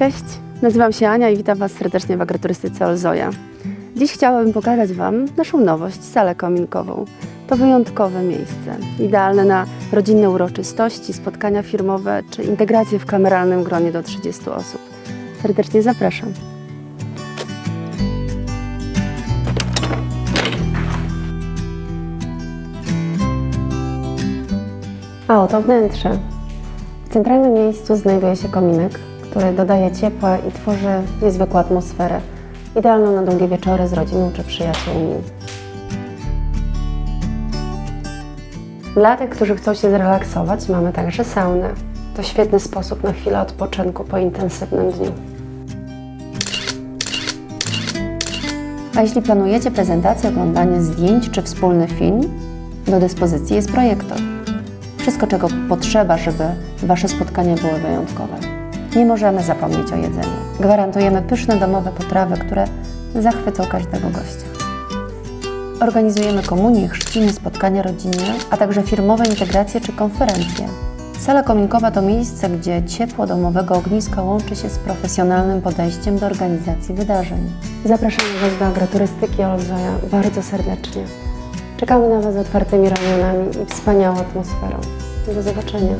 Cześć, nazywam się Ania i witam Was serdecznie w agroturystyce Olzoja. Dziś chciałabym pokazać Wam naszą nowość, salę kominkową. To wyjątkowe miejsce, idealne na rodzinne uroczystości, spotkania firmowe czy integrację w kameralnym gronie do 30 osób. Serdecznie zapraszam. A oto wnętrze. W centralnym miejscu znajduje się kominek, który dodaje ciepła i tworzy niezwykłą atmosferę, idealną na długie wieczory z rodziną czy przyjaciółmi. Dla tych, którzy chcą się zrelaksować, mamy także saunę. To świetny sposób na chwilę odpoczynku po intensywnym dniu. A jeśli planujecie prezentację, oglądanie zdjęć czy wspólny film, do dyspozycji jest projektor. Wszystko, czego potrzeba, żeby Wasze spotkania były wyjątkowe. Nie możemy zapomnieć o jedzeniu. Gwarantujemy pyszne domowe potrawy, które zachwycą każdego gościa. Organizujemy komunie, chrzciny, spotkania rodzinne, a także firmowe integracje czy konferencje. Sala kominkowa to miejsce, gdzie ciepło domowego ogniska łączy się z profesjonalnym podejściem do organizacji wydarzeń. Zapraszamy Was do agroturystyki Olzoja bardzo serdecznie. Czekamy na Was z otwartymi ramionami i wspaniałą atmosferą. Do zobaczenia.